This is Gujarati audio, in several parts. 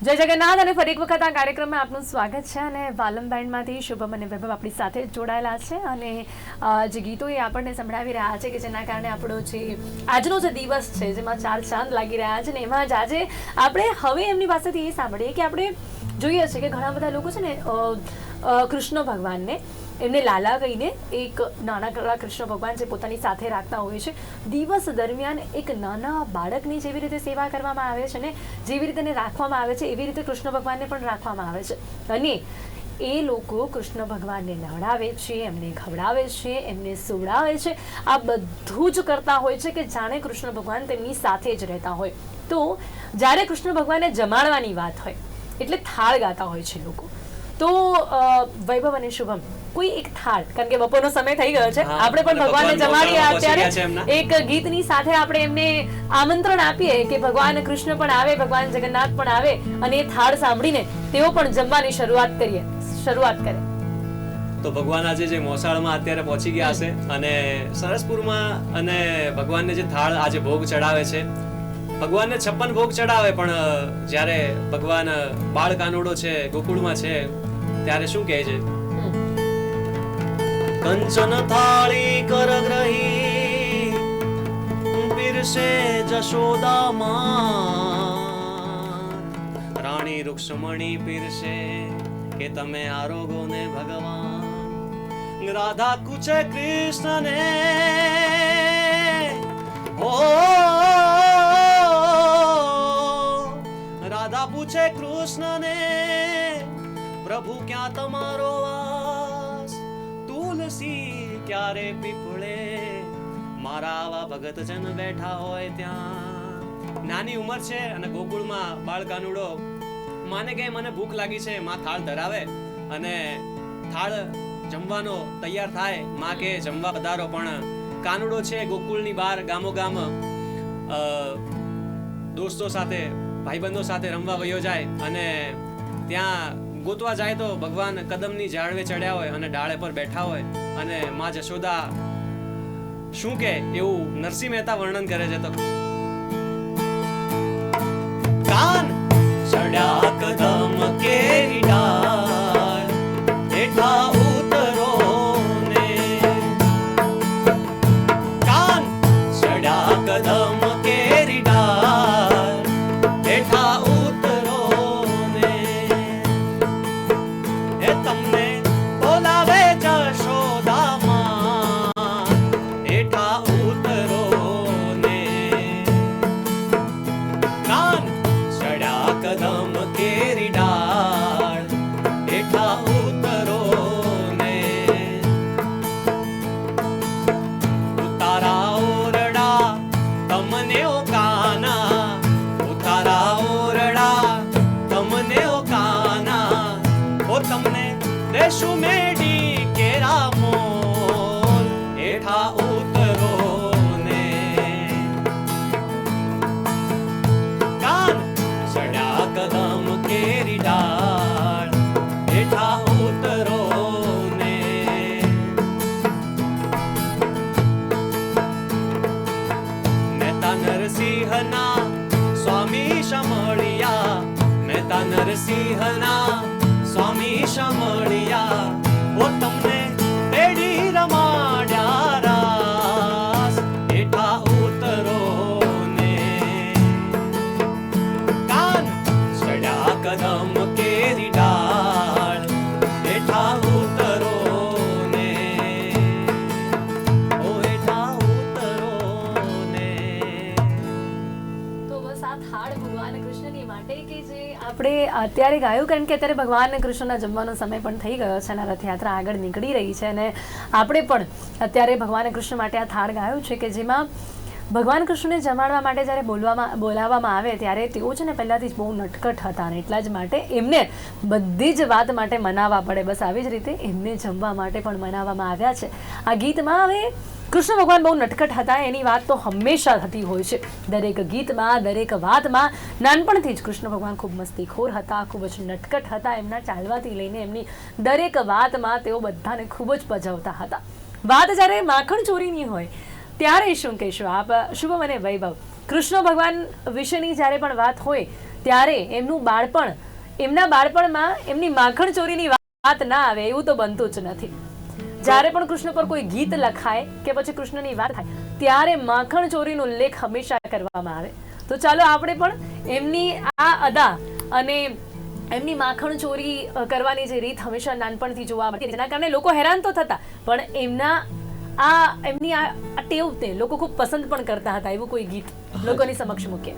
જય જગન્નાથ અને ફરી એક વખત આ કાર્યક્રમમાં આપનું સ્વાગત છે અને વાલમ બેન્ડમાંથી શુભમ અને વૈભવ આપણી સાથે જોડાયેલા છે અને જે ગીતો એ આપણને સંભળાવી રહ્યા છે કે જેના કારણે આપણો જે આજનો જે દિવસ છે, જેમાં ચાર ચાંદ લાગી રહ્યા છે ને એમાં જ આજે આપણે હવે એમની પાસેથી એ સાંભળીએ કે આપણે જોઈએ છે કે ઘણા બધા લોકો છે ને કૃષ્ણ ભગવાનને એમને લાલા કહીને એક નાનકડા કૃષ્ણ ભગવાન જે પોતાની સાથે રાખતા હોય છે. દિવસ દરમિયાન એક નાના બાળકની જેવી રીતે સેવા કરવામાં આવે છે ને જેવી રીતે એને રાખવામાં આવે છે, એવી રીતે કૃષ્ણ ભગવાનને પણ રાખવામાં આવે છે. અને એ લોકો કૃષ્ણ ભગવાનને નવડાવે છે, એમને ખવડાવે છે, એમને સુવડાવે છે. આ બધું જ કરતા હોય છે કે જાણે કૃષ્ણ ભગવાન તેમની સાથે જ રહેતા હોય. તો જ્યારે કૃષ્ણ ભગવાનને જમાડવાની વાત હોય, એટલે થાળ ગાતા હોય છે લોકો. તો વૈભવ અને શુભમ કોઈ એક થાળ કારણ કે બપોરનો સમય થઈ ગયો છે આપણે પણ ભગવાનને ભગવાન જમાડીએ અત્યારે. એક ગીતની સાથે આપણે એમને આમંત્રણ આપીએ કે ભગવાન કૃષ્ણ પણ આવે ભગવાન જગન્નાથ પણ આવે અને એ થાળ સાંભળીને તેઓ પણ જમવાની શરૂઆત કરીએ શરૂઆત કરે. તો ભગવાન આજે જે મોસાળમાં અત્યારે પહોંચી ગયા છે અને સરસપુરમાં અને ભગવાનને જે થાળ આજે ભોગ ચડાવે છે ભગવાનને છપ્પન ભોગ ચડાવે પણ જ્યારે ભગવાન બાળ કાનોડો છે ગોકુળમાં છે ત્યારે શું કહે છે? કંચન થાળી કરગ્રહી ગ્રહી જશોદા જશોદામાં રાણી રૂક્ષ્મણી પીરસે કે તમે આરોગો ને ભગવાન. રાધા કુછે કૃષ્ણને. ઓ રાધા પૂછે કૃષ્ણને. પ્રભુ, ક્યાં તમારો વાસ? તુલસી ક્યારે પીપળે? મારા આવા ભગત જન બેઠા હોય ત્યાં. નાની ઉંમર છે અને ગોકુળમાં બાળ કાનુડો માને કે મને ભૂખ લાગી છે, માં થાળ ધરાવે અને થાળ જમવાનો તૈયાર થાય. માં કે જમવા પધારો, પણ કાનુડો છે ગોકુળની બહાર ગામો ગામ દોસ્તો સાથે, ભાઈબંધો સાથે રમવા વયો જાય અને ત્યાં ગોતવા જાય તો ભગવાન કદમની ઝાડવે ચડ્યા હોય અને ડાળે પર બેઠા હોય અને માં જશોદા શું કે એવું નરસિંહ મહેતા વર્ણન કરે છે તો. કાન ચડ્યા દેશું મેડી કેરા મોલ હેઠા ઉતરો ને. કાન ચડ્યા કદમ કેરી ડાળ હેઠા ઉતરો ને. મહેતા નરસિંહના સ્વામી શમળિયા અત્યારે ગાયું, કારણ કે અત્યારે ભગવાન કૃષ્ણના જમવાનો સમય પણ થઈ ગયો છે અને રથયાત્રા આગળ નીકળી રહી છે અને આપણે પણ અત્યારે ભગવાન કૃષ્ણ માટે આ થાળ ગાયું છે કે જેમાં ભગવાન કૃષ્ણને જમાડવા માટે જ્યારે બોલવામાં બોલાવવામાં આવે ત્યારે તેઓ છે ને પહેલાંથી જ બહુ નટકટ હતા અને એટલા જ માટે એમને બધી જ વાત માટે મનાવવા પડે. બસ આવી જ રીતે એમને જમવા માટે પણ મનાવવામાં આવ્યા છે. આ ગીતમાં હવે કૃષ્ણ ભગવાન બહુ નટકટ હતા, એની વાત તો હંમેશા થતી હોય છે. દરેક ગીતમાં, દરેક વાતમાં નાનપણથી જ કૃષ્ણ ભગવાન ખૂબ મસ્તીખોર હતા, ખૂબ જ નટકટ હતા. એમના ચાલવાથી લઈને એમની દરેક વાતમાં તેઓ બધાને ખૂબ જ પજવતા હતા. વાત જ્યારે માખણ ચોરીની હોય, ત્યારે શું કહેશો આપ? શુભમ અને વૈભવ. કૃષ્ણ ભગવાન વિશેની જ્યારે પણ વાત હોય, ત્યારે એમનું બાળપણ, એમના બાળપણમાં એમની માખણ ચોરીની વાત ના આવે, એવું તો બનતું જ નથી. જ્યારે પણ કૃષ્ણ પર કોઈ ગીત લખાય કે પછી કૃષ્ણની વાત થાય ત્યારે માખણ ચોરીનો ઉલ્લેખ હંમેશા કરવામાં આવે. તો ચાલો આપણે પણ એમની આ અદા અને એમની માખણ ચોરી કરવાની જે રીત હંમેશા નાનપણથી જોવા મળતી જેના કારણે લોકો હેરાન તો થતા પણ એમના આ એમની આ ટેવ તે લોકો ખૂબ પસંદ પણ કરતા હતા એવું કોઈ ગીત લોકોની સમક્ષ મૂકે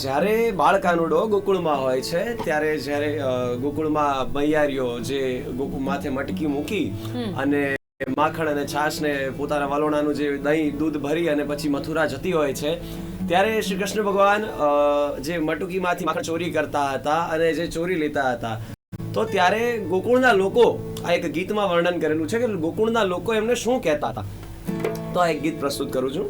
જ્યારે બાળકાનુડો ગોકુળમાં હોય છે ત્યારે જ્યારે ગોકુળમાં મૈયારીઓ જે ગોકુળ માથે મટકી મૂકી અને માખણ અને છાશને પોતાના વલોણાનું જે દહીં, દૂધ ભરી અને પછી મથુરા જતી હોય છે, ત્યારે શ્રી કૃષ્ણ ભગવાન જે મટુકીમાંથી માખણ ચોરી કરતા હતા અને જે ચોરી લેતા હતા, તો ત્યારે ગોકુળના લોકો આ એક ગીતમાં વર્ણન કરેલું છે કે ગોકુળના લોકો એમને શું કહેતા હતા? તો આ એક ગીત પ્રસ્તુત કરું છું.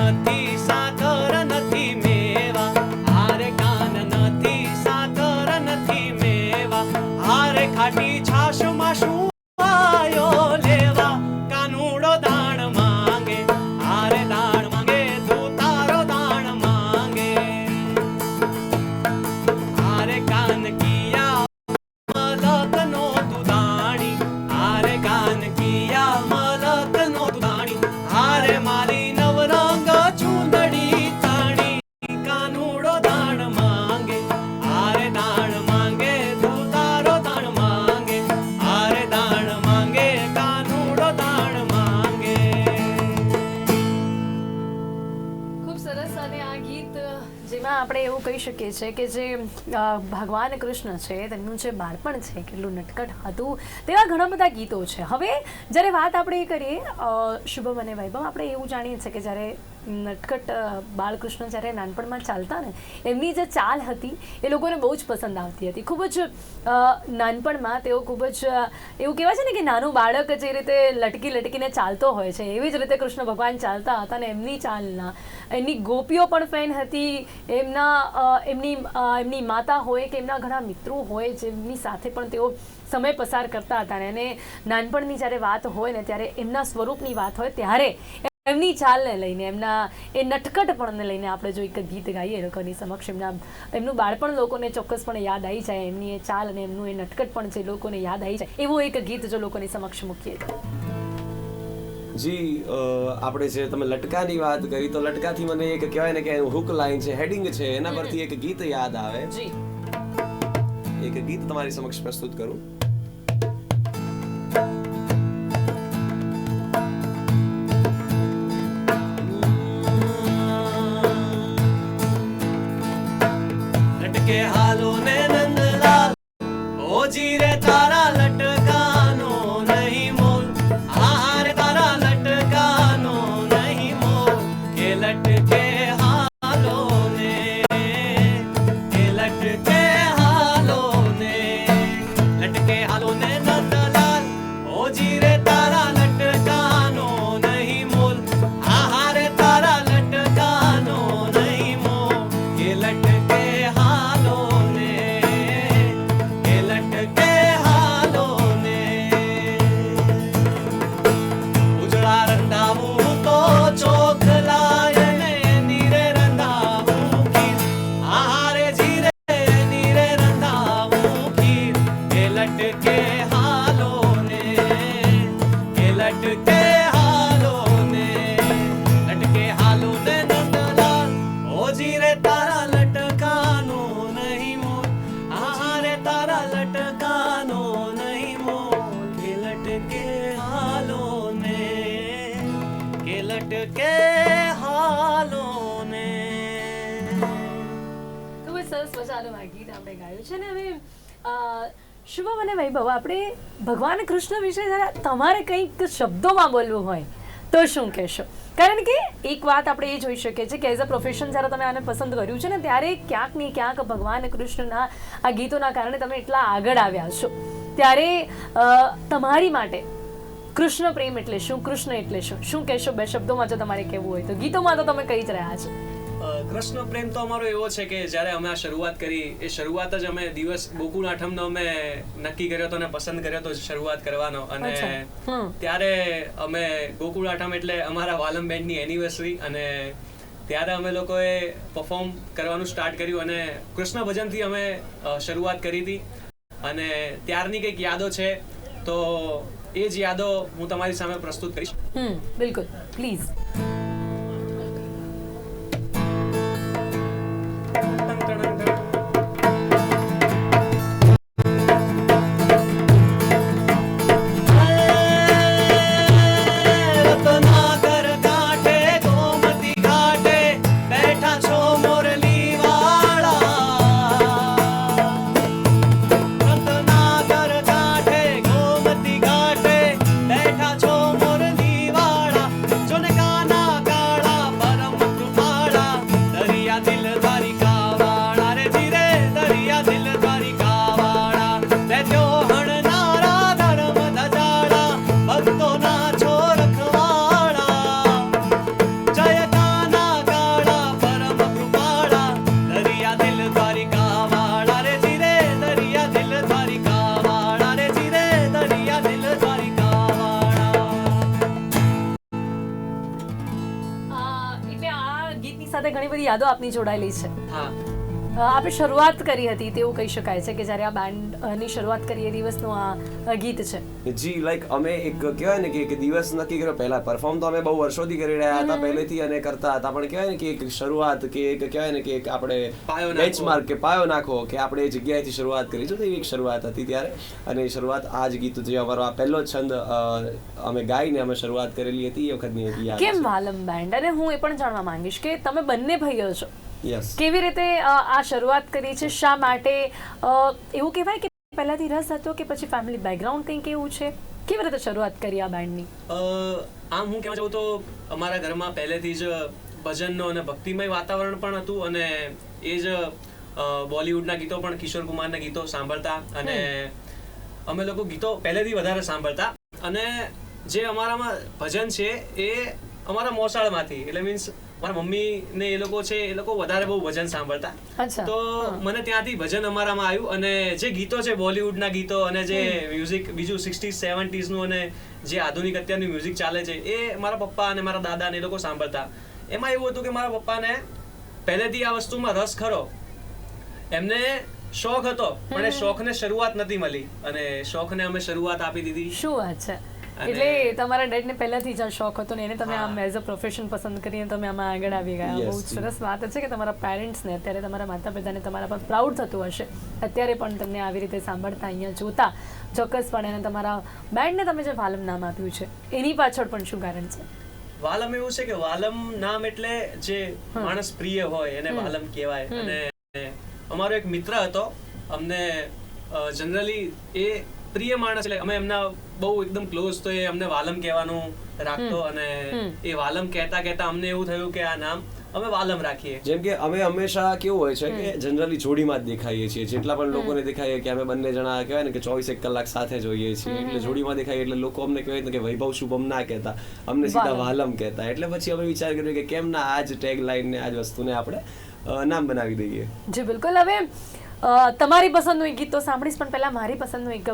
કાન આપણે એવું કહી શકીએ છીએ કે જે ભગવાન કૃષ્ણ છે, તેમનું જે બાળપણ છે, કેટલું નટકટ હતું, તેવા ઘણા બધા ગીતો છે. હવે જ્યારે વાત આપણે એ કરીએ શુભમ અને વૈભવ, આપણે એવું જાણીએ છીએ કે જ્યારે નટખટ બાળકૃષ્ણ જ્યારે નાનપણમાં ચાલતા ને, એમની જે ચાલ હતી, એ લોકોને બહુ જ પસંદ આવતી હતી. ખૂબ જ નાનપણમાં તેઓ ખૂબ જ એવું કહેવાય છે ને કે નાનું બાળક જે રીતે લટકી લટકીને ચાલતો હોય છે, એવી જ રીતે કૃષ્ણ ભગવાન ચાલતા હતા ને એમની ચાલના. એમની ગોપીઓ પણ ફેન હતી, એમના એમની એમની માતા હોય કે એમના ઘણા મિત્રો હોય જેમની સાથે પણ તેઓ સમય પસાર કરતા હતા ને, અને નાનપણની જ્યારે વાત હોય ને, ત્યારે એમના સ્વરૂપની વાત હોય, ત્યારે એમની ચાલને લઈને એમના એ નટખટપણને લઈને આપણે જો એક ગીત ગાઈએ એ લોકોની સમક્ષ એમના એમનું બાળપણ લોકોને ચોક્કસપણે યાદ આવી જાય એમની એ ચાલ અને એમનું એ નટખટપણ જે લોકોને યાદ આવી જાય એવું એક ગીત જો લોકોની સમક્ષ મૂકીએ તો. જી આપણે જે તમે લટકાની વાત કરી તો લટકાથી મને એક કહેવાય ને કે હુક લાઈન છે હેડિંગ છે એના પરથી એક ગીત યાદ આવે. જી. એક ગીત તમારી સમક્ષ પ્રસ્તુત કરું. ભગવાન કૃષ્ણ વિશે જરા તમારે કંઈક શબ્દોમાં બોલવું હોય તો શું કહેશો? કારણ કે એક વાત આપણે એ જોઈ શકીએ છીએ કે એઝ અ પ્રોફેશન જ્યારે તમે આને પસંદ કર્યું છે ને, ત્યારે ક્યાંક ને ક્યાંક ભગવાન કૃષ્ણના આ ગીતોના કારણે તમે એટલા આગળ આવ્યા છો. ત્યારે તમારી માટે કૃષ્ણ પ્રેમ એટલે શું? કૃષ્ણ એટલે શું? શું કહેશો? બે શબ્દોમાં જો તમારે કહેવું હોય તો. ગીતોમાં તો તમે કહી જ રહ્યા છો. કૃષ્ણ પ્રેમ તો અમારો એવો છે કે જ્યારે અમે આ શરૂઆત કરી એ શરૂઆત જ અમે દિવસ ગોકુળ આઠમનો અમે નક્કી કર્યો હતો અને પસંદ કર્યો હતો શરૂઆત કરવાનો. અને ત્યારે અમે ગોકુળ આઠમ એટલે અમારા વાલમ બેન્ડની એનિવર્સરી અને ત્યારે અમે લોકોએ પરફોર્મ કરવાનું સ્ટાર્ટ કર્યું અને કૃષ્ણ ભજનથી અમે શરૂઆત કરી હતી. અને ત્યારની કંઈક યાદો છે તો એ જ યાદો હું તમારી સામે પ્રસ્તુત કરીશ. બિલકુલ. પ્લીઝ યાદો આપની જોડાયેલી છે. હા. આપણે શરૂઆત કરી હતી તેવું કહી શકાય છે કે જ્યારે આ બેન્ડની શરૂઆત કરીએ એ દિવસનું આ ગીત છે. જી લાઈક અમે એક કહેવાય ને કે એક દિવસ નક્કી કર્યો. પહેલા પરફોર્મ તો અમે બહુ વર્ષોથી કરી રહ્યા હતા પહેલેથી અને કરતા હતા. પણ કહેવાય ને કે એક શરૂઆત કે એક કહેવાય ને કે એક આપણે પાયો નાખવો. કે પાયો નાખો કે આપણે એ જગ્યાએથી શરૂઆત કરી. તો એવી એક શરૂઆત હતી ત્યારે. અને શરૂઆત આ જ ગીત જે અમારો આ પહેલો છંદ અમે ગાઈને અમે શરૂઆત કરેલી હતી એ વખતની હતી કેમ વાલમ બેન્ડ અને હું એ પણ જાણવા માંગીશ કે તમે બંને ભાઈઓ છો. યસ કેવી રીતે આ શરૂઆત કરી છે? શા માટે એવું કહેવાય કે પહેલાથી રસ હતો કે પછી ફેમિલી બેકગ્રાઉન્ડ કંઈક એવું છે? કેવી રીતે શરૂઆત કરી આ બેન્ડની આમ હું કહેવા જાઉં તો અમારા ઘરમાં પહેલેથી જ ભજનનો અને ભક્તિમય વાતાવરણ પણ હતું અને એ જ બોલિવૂડના ગીતો પણ કિશોર કુમારના ગીતો સાંભળતા અને અમે લોકો ગીતો પહેલેથી વધારે સાંભળતા અને જે અમારામાં ભજન છે એ અમારા મોસાળમાંથી એટલે મીન્સ મારા મમ્મી ને એ લોકો છે એ લોકો વધારે બહુ ભજન સાંભળતા. તો મને ત્યાંથી ભજન અમારામાં આવ્યું અને જે ગીતો છે બોલિવૂડના ગીતો અને જે મ્યુઝિક બીજું સિક્સટીઝ સેવન્ટીઝનું અને જે આધુનિક અત્યારનું મ્યુઝિક ચાલે છે એ મારા પપ્પા અને મારા દાદા ને એ લોકો સાંભળતા. એમાં એવું હતું કે મારા પપ્પાને પહેલેથી આ વસ્તુમાં રસ ખરો. એમને શોખ હતો પણ એ શોખને શરૂઆત નથી મળી. અને શોખને અમે શરૂઆત આપી દીધી. શું વાત છે? એટલે તમારા ડેડને પહેલાથી જ આ શોખ હતો ને એને તમે આમ એઝ અ પ્રોફેશન પસંદ કરીને તમે આમાં આગળ આવી ગયા. બહુ જી. સરસ વાત છે કે તમારા પેરેન્ટ્સને અત્યારે તમારા માતા પિતાને તમારા પર પ્રાઉડ થતું હશે. અત્યારે પણ તમને આવી રીતે સાંભળતા અહીંયા જોતા ચોક્કસપણે અને તમારા બેન્ડને તમે જે વાલમ નામ આપ્યું છે એની પાછળ પણ શું કારણ છે? વાલમ એવું છે કે વાલમ નામ એટલે જે માણસ પ્રિય હોય એને વાલમ કહેવાય. અને અમારો એક મિત્ર હતો અમને જનરલી એ પ્રિય માણસ એટલે અમે એમના બહુ એકદમ ક્લોઝ તો એ અમને વાલમ કહેવાનું રાખતો અને એ વાલમ કહેતા કહેતા અમને એવું થયું કે આ નામ અમે વાલમ રાખીએ. જેમ કે અમે હંમેશા કેવું હોય છે કે જનરલી જોડીમાં જ દેખાઈએ છીએ. જેટલા પણ લોકોને દેખાઈએ કે અમે બંને જણા કહેવાય ને કે ચોવીસ એક કલાક સાથે જોઈએ છીએ. એટલે જોડીમાં દેખાઈએ એટલે લોકો અમને કહેવાય ને કે વૈભવ શુભમ ના કહેતા. અમને સીધા વાલમ. કહેતા. એટલે પછી અમે વિચાર કર્યો કે કેમ ના આ જ ટેગ લાઈન ને આ જ વસ્તુને આપણે નામ બનાવી દઈએ. જી બિલકુલ. હવે તમારી પસંદનું એક ગીત તો સાંભળીશ પણ પહેલા મારી પસંદનું એક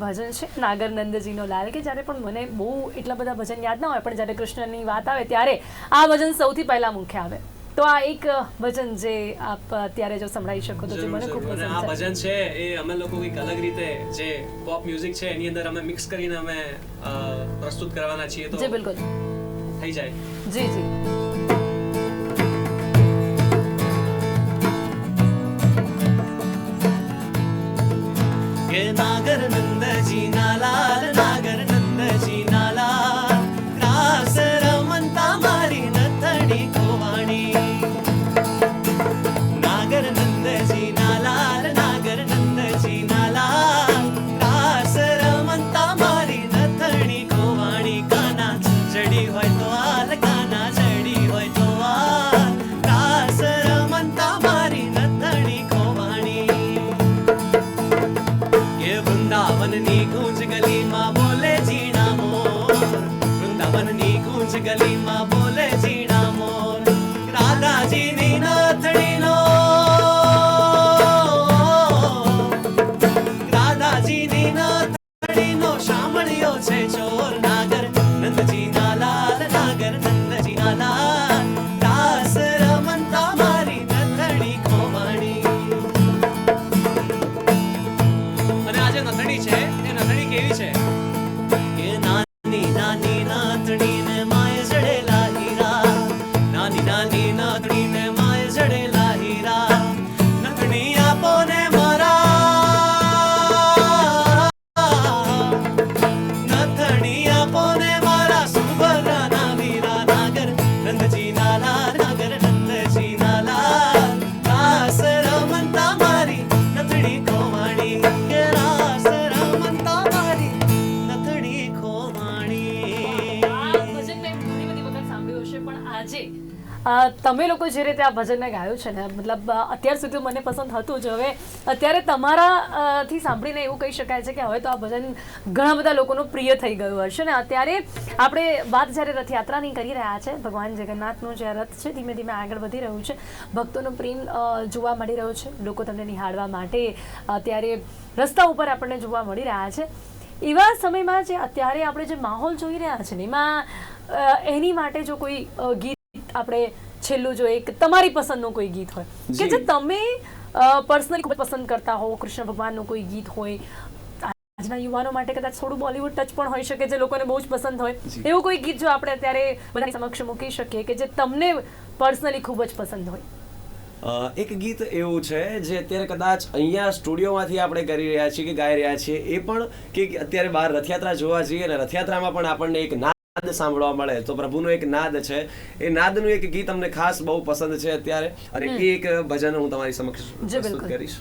ભજન છે નાગરનંદજીનો લાલ કે જ્યારે પણ મને બહુ એટલા બધા ભજન યાદ ના હોય પણ જ્યારે કૃષ્ણની વાત આવે ત્યારે આ ભજન સૌથી પહેલા મુખ્ય આવે. તો આ એક ભજન જે આપ અત્યારે જો સંભળાવી શકો તો જે મને ખૂબ પસંદ છે આ ભજન છે એ અમે લોકો કંઈક અલગ રીતે જે પોપ મ્યુઝિક છે એની અંદર અમે મિક્સ કરીને અમે પ્રસ્તુત કરવાના છીએ તો જી બિલકુલ. થઈ જાય. જી જી. કે જે રીતે આ ભજનને ગાયું છે ને. મતલબ અત્યાર સુધી મને પસંદ હતું જ. હવે અત્યારે તમારા થી સાંભળીને એવું કહી શકાય છે કે હવે તો આ ભજન ઘણા બધા લોકોનું પ્રિય થઈ ગયું હશે ને. અત્યારે આપણે વાત જ્યારે રથયાત્રાની કરી રહ્યા છે, ભગવાન જગન્નાથનું જે રથ છે, ધીમે ધીમે આગળ વધી રહ્યું છે. ભક્તોનો પ્રેમ જોવા મળી રહ્યો છે. લોકો તમને નિહાળવા માટે અત્યારે રસ્તા ઉપર આપણને જોવા મળી રહ્યા છે. એવા સમયમાં જે અત્યારે આપણે જે માહોલ જોઈ રહ્યા છે એમાં એની માટે જો કોઈ ગીત આપણે છેલ્લું જો એક તમારી પસંદનું કોઈ ગીત હોય. કે જે. તમે પર્સનલી ખૂબ જ પસંદ કરતા હો કૃષ્ણ ભગવાનનું કોઈ ગીત હોય. આજના યુવાનો માટે કદાચ થોડું બોલિવૂડ ટચ પણ હોઈ શકે જે લોકોને બહુ જ પસંદ હોય. એવું કોઈ ગીત જો આપણે અત્યારે બધાની સમક્ષ મૂકી શકીએ કે જે તમને પર્સનલી ખૂબ જ પસંદ હોય? એક ગીત એવું છે જે અત્યારે કદાચ અહીંયા સ્ટુડિયોમાંથી આપણે કરી રહ્યા છીએ કે ગાઈ રહ્યા છીએ એ પણ કે અત્યારે બહાર રથયાત્રા જોવા જઈએ અને રથયાત્રામાં પણ આપણને એક નાદ સાંભળવા મળે. તો પ્રભુનો એક નાદ છે. એ નાદનું એક ગીત અમને ખાસ બહુ પસંદ છે અત્યારે. અને એ એક ભજન હું તમારી સમક્ષ પ્રસ્તુત કરીશ.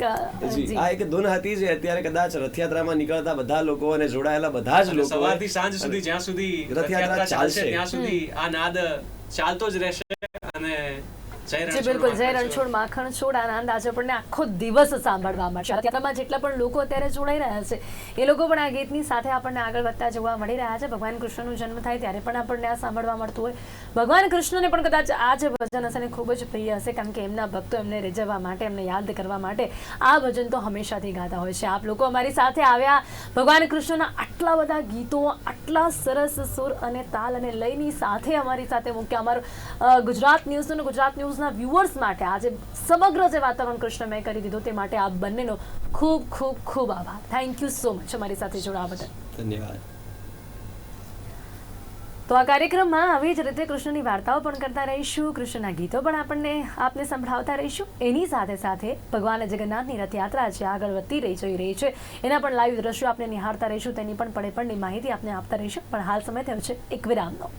જી. જી. આ એક ધૂન હતી જે અત્યારે કદાચ રથયાત્રામાં નીકળતા બધા લોકો અને જોડાયેલા બધા જ લોકો સવારથી સાંજ સુધી જ્યાં સુધી રથયાત્રા ચાલશે. ત્યાં સુધી આ નાદ ચાલતો જ રહેશે અને જી બિલકુલ. જય માખણ રણછોડ માખણ છોડ આનંદ આજે આપણને આખો દિવસ સાંભળવા મળશે. અત્યારમાં જેટલા પણ લોકો અત્યારે જોડાઈ રહ્યા છે એ લોકો પણ આ ગીતની સાથે આપણને આગળ વધતા જોવા મળી રહ્યા છે. ભગવાન કૃષ્ણનો જન્મ થાય ત્યારે પણ આપણને આ સાંભળવા મળતું હોય. ભગવાન કૃષ્ણને પણ કદાચ આ જે ભજન હશે ને ખૂબ જ પ્રિય હશે, કારણ કે એમના ભક્તો એમને રીઝવવા માટે, એમને યાદ કરવા માટે આ ભજન તો હંમેશાથી ગાતા હોય છે. આપ લોકો અમારી સાથે આવ્યા, ભગવાન કૃષ્ણના આટલા બધા ગીતો, આટલા સરસ સુર અને તાલ અને લયની સાથે અમારી સાથે મૂક્યા. અમારું ગુજરાત ન્યૂઝ અને ગુજરાત ન્યૂઝના વ્યુઅર્સ માટે આજે સમગ્ર જે વાતાવરણ કૃષ્ણમય કરી દીધું તે માટે આપ બંનેનો ખૂબ ખૂબ ખૂબ આભાર. થેન્ક યુ સો મચ અમારી સાથે જોડાવા બદલ. ધન્યવાદ. તો આ કાર્યક્રમમાં આવી જ રીતે કૃષ્ણની વાર્તાઓ પણ કરતા રહીશું. કૃષ્ણના ગીતો પણ આપણને આપને સંભળાવતા રહીશું. એની સાથે સાથે ભગવાન જગન્નાથની રથયાત્રા છે આગળ વધતી રહી જઈ રહી છે, એના પણ લાઈવ દ્રશ્યો આપણે નિહાળતા રહીશું. તેની પણ પડે પડની માહિતી આપને આપતા રહીશું. પણ હાલ સમય થયો છે એક વિરામનો.